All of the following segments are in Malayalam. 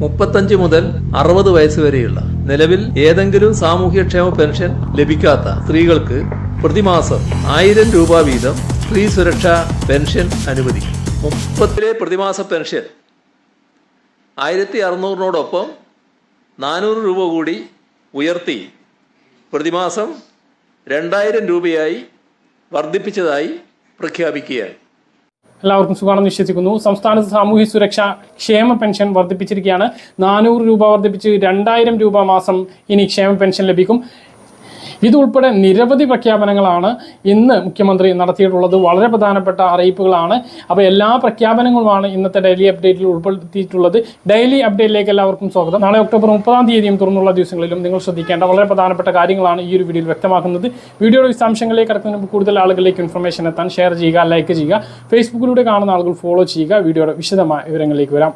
മുപ്പത്തഞ്ച് മുതൽ അറുപത് വയസ്സ് വരെയുള്ള നിലവിൽ ഏതെങ്കിലും സാമൂഹ്യക്ഷേമ പെൻഷൻ ലഭിക്കാത്ത സ്ത്രീകൾക്ക് പ്രതിമാസം ആയിരം രൂപ വീതം സ്ത്രീ സുരക്ഷാ പെൻഷൻ അനുവദിക്കും. മുപ്പത്തിലെ പ്രതിമാസ പെൻഷൻ ആയിരത്തി അറുന്നൂറിനോടൊപ്പം നാനൂറ് രൂപ കൂടി ഉയർത്തി പ്രതിമാസം രണ്ടായിരം രൂപയായി വർദ്ധിപ്പിച്ചതായി പ്രഖ്യാപിക്കുകയാണ്. എല്ലാവർക്കും സുഖമാണെന്ന് വിശ്വസിക്കുന്നു. സംസ്ഥാനത്ത് സാമൂഹ്യ സുരക്ഷ ക്ഷേമ പെൻഷൻ വർദ്ധിപ്പിച്ചിരിക്കുകയാണ്. നാനൂറ് രൂപ വർദ്ധിപ്പിച്ച് രണ്ടായിരം രൂപ മാസം ഇനി ക്ഷേമ പെൻഷൻ ലഭിക്കും. ഇതുൾപ്പെടെ നിരവധി പ്രഖ്യാപനങ്ങളാണ് ഇന്ന് മുഖ്യമന്ത്രി നടത്തിയിട്ടുള്ളത്. വളരെ പ്രധാനപ്പെട്ട അറിയിപ്പുകളാണ്. അപ്പോൾ എല്ലാ പ്രഖ്യാപനങ്ങളുമാണ് ഇന്നത്തെ ഡെയിലി അപ്ഡേറ്റിൽ ഉൾപ്പെടുത്തിയിട്ടുള്ളത്. ഡെയിലി അപ്ഡേറ്റിലേക്ക് എല്ലാവർക്കും സ്വാഗതം. നാളെ ഒക്ടോബർ മുപ്പതാം തീയതിയും തുറന്നുള്ള ദിവസങ്ങളിലും നിങ്ങൾ ശ്രദ്ധിക്കേണ്ട വളരെ പ്രധാനപ്പെട്ട കാര്യങ്ങളാണ് ഈ ഒരു വീഡിയോയിൽ വ്യക്തമാക്കുന്നത്. വീഡിയോയുടെ വിശദാംശങ്ങളിലേക്ക് കടക്കുന്നതിന് കൂടുതൽ ആളുകളിലേക്ക് ഇൻഫർമേഷൻ എത്താൻ ഷെയർ ചെയ്യുക ലൈക്ക് ചെയ്യുക ഫേസ്ബുക്കിലൂടെ കാണുന്ന ആളുകൾ ഫോളോ ചെയ്യുക. വീഡിയോയുടെ വിശദമായ വിവരങ്ങളിലേക്ക് വരാം.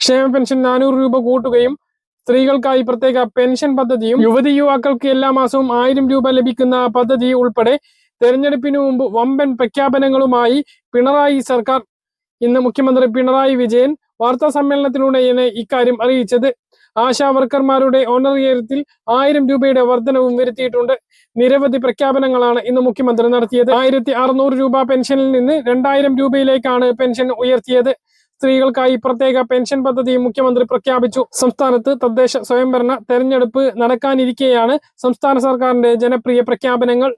ക്ഷേമ പെൻഷൻ നാനൂറ് രൂപ കൂട്ടുകയും സ്ത്രീകൾക്കായി പ്രത്യേക പെൻഷൻ പദ്ധതിയും യുവതി യുവാക്കൾക്ക് എല്ലാ മാസവും ആയിരം രൂപ ലഭിക്കുന്ന പദ്ധതി ഉൾപ്പെടെ തെരഞ്ഞെടുപ്പിന് മുമ്പ് വമ്പൻ പ്രഖ്യാപനങ്ങളുമായി പിണറായി സർക്കാർ ഇന്ന് മുഖ്യമന്ത്രി പിണറായി വിജയൻ വാർത്താ സമ്മേളനത്തിലൂടെയാണ് ഇക്കാര്യം അറിയിച്ചത്. ആശാ വർക്കർമാരുടെ ഓണറിയത്തിൽ ആയിരം രൂപയുടെ വർധനവും വരുത്തിയിട്ടുണ്ട്. നിരവധി പ്രഖ്യാപനങ്ങളാണ് ഇന്ന് മുഖ്യമന്ത്രി നടത്തിയത്. ആയിരത്തി അറുന്നൂറ് രൂപ പെൻഷനിൽ നിന്ന് രണ്ടായിരം രൂപയിലേക്കാണ് പെൻഷൻ ഉയർത്തിയത്. സ്ത്രീകൾക്കായി പ്രത്യേക പെൻഷൻ പദ്ധതി മുഖ്യമന്ത്രി പ്രഖ്യാപിച്ചു. സംസ്ഥാനത്ത് തദ്ദേശ സ്വയംഭരണ തെരഞ്ഞെടുപ്പ് നടക്കാനിരിക്കെയാണ് സംസ്ഥാന സർക്കാരിന്റെ ജനപ്രിയ പ്രഖ്യാപനങ്ങൾ.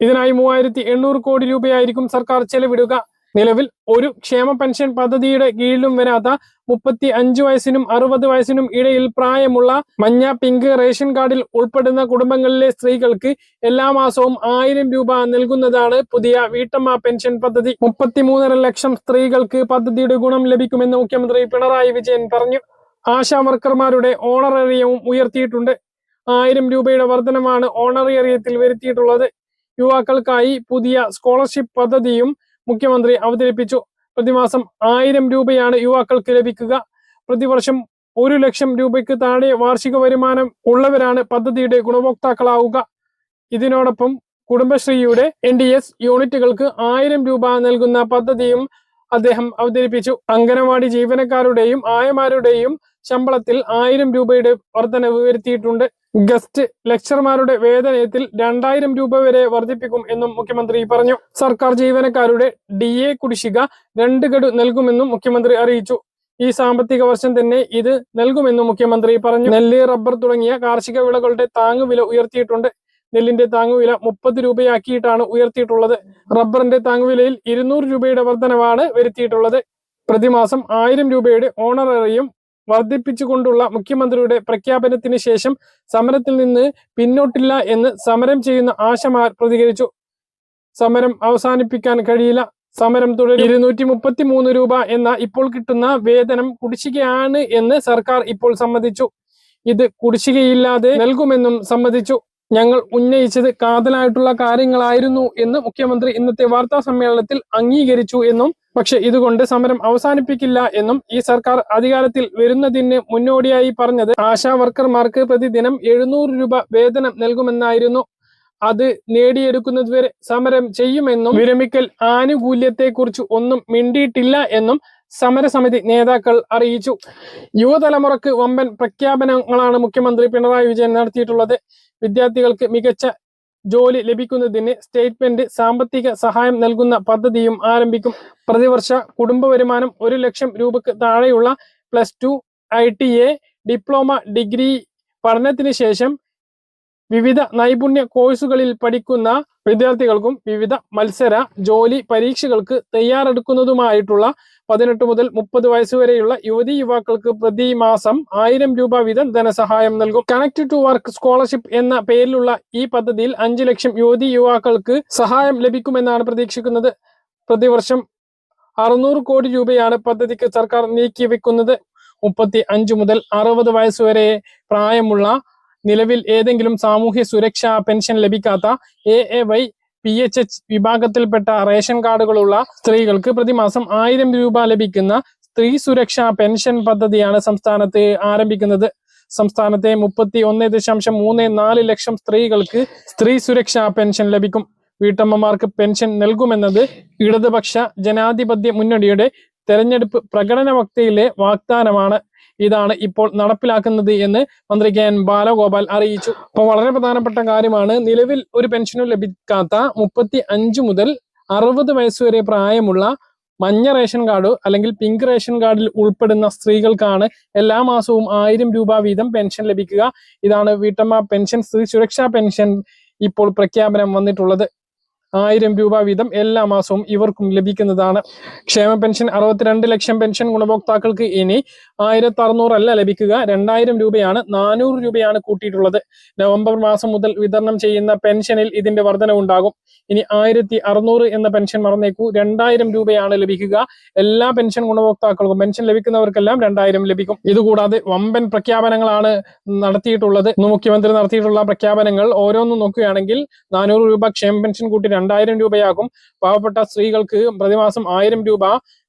ഇതിനായി മൂവായിരത്തി കോടി രൂപയായിരിക്കും സർക്കാർ ചെലവിടുക. നിലവിൽ ഒരു ക്ഷേമ പെൻഷൻ പദ്ധതിയുടെ കീഴിലും വരാത്ത മുപ്പത്തി അഞ്ച് വയസ്സിനും അറുപത് വയസ്സിനും ഇടയിൽ പ്രായമുള്ള മഞ്ഞ പിങ്ക് റേഷൻ കാർഡിൽ ഉൾപ്പെടുന്ന കുടുംബങ്ങളിലെ സ്ത്രീകൾക്ക് എല്ലാ മാസവും ആയിരം രൂപ നൽകുന്നതാണ് പുതിയ വീട്ടമ്മ പെൻഷൻ പദ്ധതി. മുപ്പത്തിമൂന്നര ലക്ഷം സ്ത്രീകൾക്ക് പദ്ധതിയുടെ ഗുണം ലഭിക്കുമെന്ന് മുഖ്യമന്ത്രി പിണറായി വിജയൻ പറഞ്ഞു. ആശാ വർക്കർമാരുടെ ഓണറേറിയവും ഉയർത്തിയിട്ടുണ്ട്. ആയിരം രൂപയുടെ വർധനമാണ് ഓണറേറിയത്തിൽ വരുത്തിയിട്ടുള്ളത്. യുവാക്കൾക്കായി പുതിയ സ്കോളർഷിപ്പ് പദ്ധതിയും മുഖ്യമന്ത്രി അവതരിപ്പിച്ചു. പ്രതിമാസം ആയിരം രൂപയാണ് യുവാക്കൾക്ക് ലഭിക്കുക. പ്രതിവർഷം ഒരു ലക്ഷം രൂപയ്ക്ക് താഴെ വാർഷിക വരുമാനം ഉള്ളവരാണ് പദ്ധതിയുടെ ഗുണഭോക്താക്കളാവുക. ഇതിനോടൊപ്പം കുടുംബശ്രീയുടെ എൻ ഡി എസ് യൂണിറ്റുകൾക്ക് ആയിരം രൂപ നൽകുന്ന പദ്ധതിയും അദ്ദേഹം അവതരിപ്പിച്ചു. അംഗനവാടി ജീവനക്കാരുടെയും ആയമാരുടെയും ശമ്പളത്തിൽ ആയിരം രൂപയുടെ വർധനവ് വരുത്തിയിട്ടുണ്ട്. ഗസ്റ്റ് ലെക്ചർമാരുടെ വേതനത്തിൽ രണ്ടായിരം രൂപ വരെ വർദ്ധിപ്പിക്കും എന്നും മുഖ്യമന്ത്രി പറഞ്ഞു. സർക്കാർ ജീവനക്കാരുടെ ഡി എ കുടിശ്ശിക രണ്ട് ഗഡു നൽകുമെന്നും മുഖ്യമന്ത്രി അറിയിച്ചു. ഈ സാമ്പത്തിക വർഷം തന്നെ ഇത് നൽകുമെന്നും മുഖ്യമന്ത്രി പറഞ്ഞു. നെല്ല് റബ്ബർ തുടങ്ങിയ കാർഷിക വിളകളുടെ താങ്ങുവില ഉയർത്തിയിട്ടുണ്ട്. നെല്ലിന്റെ താങ്ങുവില മുപ്പത് രൂപയാക്കിയിട്ടാണ് ഉയർത്തിയിട്ടുള്ളത്. റബ്ബറിന്റെ താങ്ങുവിലയിൽ ഇരുന്നൂറ് രൂപയുടെ വർധനവാണ് വരുത്തിയിട്ടുള്ളത്. പ്രതിമാസം ആയിരം രൂപയുടെ ഓണറേറിയം വർദ്ധിപ്പിച്ചുകൊണ്ടുള്ള മുഖ്യമന്ത്രിയുടെ പ്രഖ്യാപനത്തിന് ശേഷം സമരത്തിൽ നിന്ന് പിന്നോട്ടില്ല എന്ന് സമരം ചെയ്യുന്ന ആശമാർ പ്രതികരിച്ചു. സമരം അവസാനിപ്പിക്കാൻ കഴിയില്ല. സമരം തുടരും. ഇരുന്നൂറ്റി മുപ്പത്തി മൂന്ന് രൂപ എന്ന ഇപ്പോൾ കിട്ടുന്ന വേതനം കുടിശ്ശികയാണ് എന്ന് സർക്കാർ ഇപ്പോൾ സമ്മതിച്ചു. ഇത് കുടിശ്ശികയില്ലാതെ നൽകുമെന്നും സമ്മതിച്ചു. ഞങ്ങൾ ഉന്നയിച്ചത് കാതലായിട്ടുള്ള കാര്യങ്ങളായിരുന്നു എന്ന് മുഖ്യമന്ത്രി ഇന്നത്തെ വാർത്താ സമ്മേളനത്തിൽ അംഗീകരിച്ചു എന്നും പക്ഷെ ഇതുകൊണ്ട് സമരം അവസാനിപ്പിക്കില്ല എന്നും ഈ സർക്കാർ അധികാരത്തിൽ വരുന്നതിന് മുന്നോടിയായി പറഞ്ഞത് ആശാ വർക്കർമാർക്ക് പ്രതിദിനം എഴുന്നൂറ് രൂപ വേതനം നൽകുമെന്നായിരുന്നു. അത് നേടിയെടുക്കുന്നതുവരെ സമരം ചെയ്യുമെന്നും വിരമിക്കൽ ആനുകൂല്യത്തെക്കുറിച്ച് ഒന്നും മിണ്ടിയിട്ടില്ല എന്നും സമരസമിതി നേതാക്കൾ അറിയിച്ചു. യുവതലമുറക്ക് വമ്പൻ പ്രഖ്യാപനങ്ങളാണ് മുഖ്യമന്ത്രി പിണറായി വിജയൻ നടത്തിയിട്ടുള്ളത്. വിദ്യാർത്ഥികൾക്ക് മികച്ച ജോലി ലഭിക്കുന്നതിന് സ്റ്റേറ്റ്മെന്റ് സാമ്പത്തിക സഹായം നൽകുന്ന പദ്ധതിയും ആരംഭിക്കും. പ്രതിവർഷ കുടുംബ വരുമാനം ഒരു ലക്ഷം രൂപക്ക് താഴെയുള്ള plus two I T A diploma degree പഠനത്തിന് ശേഷം വിവിധ നൈപുണ്യ കോഴ്സുകളിൽ പഠിക്കുന്ന വിദ്യാർത്ഥികൾക്കും വിവിധ മത്സര ജോലി പരീക്ഷകൾക്ക് തയ്യാറെടുക്കുന്നതുമായിട്ടുള്ള പതിനെട്ട് മുതൽ മുപ്പത് വയസ്സുവരെയുള്ള യുവതി യുവാക്കൾക്ക് പ്രതിമാസം ആയിരം രൂപ വീതം ധനസഹായം നൽകും. കണക്ട് ടു വർക്ക് സ്കോളർഷിപ്പ് എന്ന പേരിലുള്ള ഈ പദ്ധതിയിൽ അഞ്ചു ലക്ഷം യുവതി യുവാക്കൾക്ക് സഹായം ലഭിക്കുമെന്നാണ് പ്രതീക്ഷിക്കുന്നത്. പ്രതിവർഷം അറുന്നൂറ് കോടി രൂപയാണ് പദ്ധതിക്ക് സർക്കാർ നീക്കി വെക്കുന്നത് മുപ്പത്തി അഞ്ച് മുതൽ അറുപത് വയസ്സുവരെ പ്രായമുള്ള നിലവിൽ ഏതെങ്കിലും സാമൂഹ്യ സുരക്ഷാ പെൻഷൻ ലഭിക്കാത്ത A A Y P H H വിഭാഗത്തിൽപ്പെട്ട റേഷൻ കാർഡുകളുള്ള സ്ത്രീകൾക്ക് പ്രതിമാസം ആയിരം രൂപ ലഭിക്കുന്ന സ്ത്രീ സുരക്ഷാ പെൻഷൻ പദ്ധതിയാണ് സംസ്ഥാനത്ത് ആരംഭിക്കുന്നത്. സംസ്ഥാനത്തെ മുപ്പത്തി ഒന്ന് ദശാംശം മൂന്ന് നാല് ലക്ഷം സ്ത്രീകൾക്ക് സ്ത്രീ സുരക്ഷാ പെൻഷൻ ലഭിക്കും. വീട്ടമ്മമാർക്ക് പെൻഷൻ നൽകുമെന്നത് ഇടതുപക്ഷ ജനാധിപത്യ മുന്നണിയുടെ തെരഞ്ഞെടുപ്പ് പ്രകടന വക്തയിലെ വാഗ്ദാനമാണ്. ഇതാണ് ഇപ്പോൾ നടപ്പിലാക്കുന്നത് എന്ന് മന്ത്രി കെ എൻ ബാലഗോപാൽ അറിയിച്ചു. അപ്പോൾ വളരെ പ്രധാനപ്പെട്ട കാര്യമാണ് നിലവിൽ ഒരു പെൻഷനും ലഭിക്കാത്ത മുപ്പത്തി അഞ്ച് മുതൽ അറുപത് വയസ്സുവരെ പ്രായമുള്ള മഞ്ഞ റേഷൻ കാർഡ് അല്ലെങ്കിൽ പിങ്ക് റേഷൻ കാർഡിൽ ഉൾപ്പെടുന്ന സ്ത്രീകൾക്കാണ് എല്ലാ മാസവും ആയിരം രൂപ വീതം പെൻഷൻ ലഭിക്കുക. ഇതാണ് വീട്ടമ്മ പെൻഷൻ സ്ത്രീ സുരക്ഷാ പെൻഷൻ ഇപ്പോൾ പ്രഖ്യാപനം വന്നിട്ടുള്ളത്. ആയിരം രൂപ വീതം എല്ലാ മാസവും ഇവർക്കും ലഭിക്കുന്നതാണ്. ക്ഷേമ പെൻഷൻ അറുപത്തിരണ്ട് ലക്ഷം പെൻഷൻ ഗുണഭോക്താക്കൾക്ക് ഇനി ആയിരത്തി അറുന്നൂറല്ല ലഭിക്കുക. രണ്ടായിരം രൂപയാണ് നാനൂറ് രൂപയാണ് കൂട്ടിയിട്ടുള്ളത്. നവംബർ മാസം മുതൽ വിതരണം ചെയ്യുന്ന പെൻഷനിൽ ഇതിന്റെ വർധനവുണ്ടാകും ഇനി ആയിരത്തി അറുന്നൂറ് എന്ന പെൻഷൻ മറന്നേക്കൂ. രണ്ടായിരം രൂപയാണ് ലഭിക്കുക. എല്ലാ പെൻഷൻ ഗുണഭോക്താക്കൾക്കും പെൻഷൻ ലഭിക്കുന്നവർക്കെല്ലാം രണ്ടായിരം ലഭിക്കും. ഇതുകൂടാതെ വമ്പൻ പ്രഖ്യാപനങ്ങളാണ് നടത്തിയിട്ടുള്ളത്. മുഖ്യമന്ത്രി നടത്തിയിട്ടുള്ള പ്രഖ്യാപനങ്ങൾ ഓരോന്നും നോക്കുകയാണെങ്കിൽ നാനൂറ് രൂപ ക്ഷേമ പെൻഷൻ കൂട്ടി രണ്ടായിരം രൂപയാകും. പാവപ്പെട്ട സ്ത്രീകൾക്ക് പ്രതിമാസം ആയിരം രൂപ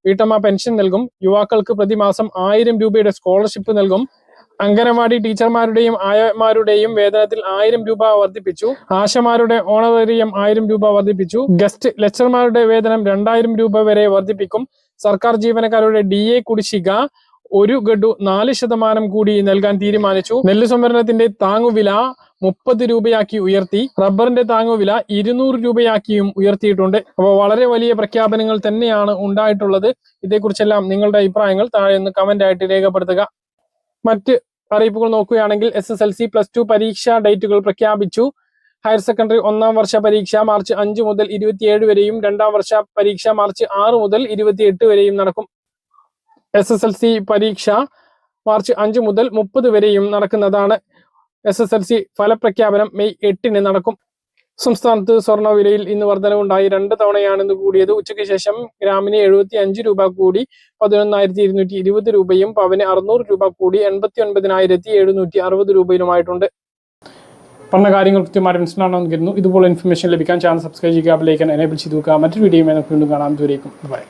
വീട്ടമ്മ പെൻഷൻ നൽകും. യുവാക്കൾക്ക് പ്രതിമാസം ആയിരം രൂപയുടെ സ്കോളർഷിപ്പ് നൽകും. അംഗനവാടി ടീച്ചർമാരുടെയും ആയമാരുടെയും വേതനത്തിൽ ആയിരം രൂപ വർദ്ധിപ്പിച്ചു. ആശമാരുടെ ഓണറേറിയം ആയിരം രൂപ വർദ്ധിപ്പിച്ചു. ഗസ്റ്റ് ലെക്ചർമാരുടെ വേതനം രണ്ടായിരം രൂപ വരെ വർദ്ധിപ്പിക്കും. സർക്കാർ ജീവനക്കാരുടെ ഡി എ കുടിശ്ശിക ഒരു ഗഡു നാല് ശതമാനം കൂടി നൽകാൻ തീരുമാനിച്ചു. നെല്ല് സംഭരണത്തിന്റെ താങ്ങുവില മുപ്പത് രൂപയാക്കി ഉയർത്തി. റബ്ബറിന്റെ താങ്ങുവില ഇരുന്നൂറ് രൂപയാക്കിയും ഉയർത്തിയിട്ടുണ്ട്. അപ്പോൾ വളരെ വലിയ പ്രഖ്യാപനങ്ങൾ തന്നെയാണ് ഉണ്ടായിട്ടുള്ളത്. ഇതേക്കുറിച്ചെല്ലാം നിങ്ങളുടെ അഭിപ്രായങ്ങൾ താഴെ ഒന്ന് കമന്റ് ആയിട്ട് രേഖപ്പെടുത്തുക. മറ്റ് അറിയിപ്പുകൾ നോക്കുകയാണെങ്കിൽ S S L C plus two പരീക്ഷാ ഡേറ്റുകൾ പ്രഖ്യാപിച്ചു. ഹയർ സെക്കൻഡറി ഒന്നാം വർഷ പരീക്ഷ മാർച്ച് അഞ്ച് മുതൽ ഇരുപത്തിയേഴ് വരെയും രണ്ടാം വർഷ പരീക്ഷ മാർച്ച് ആറ് മുതൽ ഇരുപത്തിയെട്ട് വരെയും നടക്കും. എസ് എസ് എൽ സി പരീക്ഷ മാർച്ച് അഞ്ച് മുതൽ മുപ്പത് വരെയും നടക്കുന്നതാണ്. എസ് എസ് എൽ സി ഫലപ്രഖ്യാപനം മെയ് എട്ടിന് നടക്കും. സംസ്ഥാനത്ത് സ്വർണ വിലയിൽ ഇന്ന് വർധനവുണ്ടായി. രണ്ട് തവണയാണ് ഇന്ന് കൂടിയത്. ഉച്ചയ്ക്ക് ശേഷം ഗ്രാമിന് എഴുപത്തി അഞ്ച് രൂപ കൂടി പതിനൊന്നായിരത്തി ഇരുന്നൂറ്റി ഇരുപത് രൂപയും പവന് അറുന്നൂറ് രൂപ കൂടി എൺപത്തി ഒൻപതിനായിരത്തി എഴുന്നൂറ്റി അറുപത് രൂപയിലുമായിട്ടുണ്ട് പറഞ്ഞ കാര്യങ്ങൾ കൃത്യമായി മനസ്സിലാണെന്ന് കരുതുന്നു. ഇതുപോലെ ഇൻഫർമേഷൻ ലഭിക്കാൻ ചാനൽ സബ്സ്ക്രൈബ് ചെയ്യുക ബെലൈക്കൻ എനേബിൾ ചെയ്തു വെക്കുക മറ്റൊരു വീഡിയോ വീണ്ടും കാണാം. ദൂരേക്കും ബൈ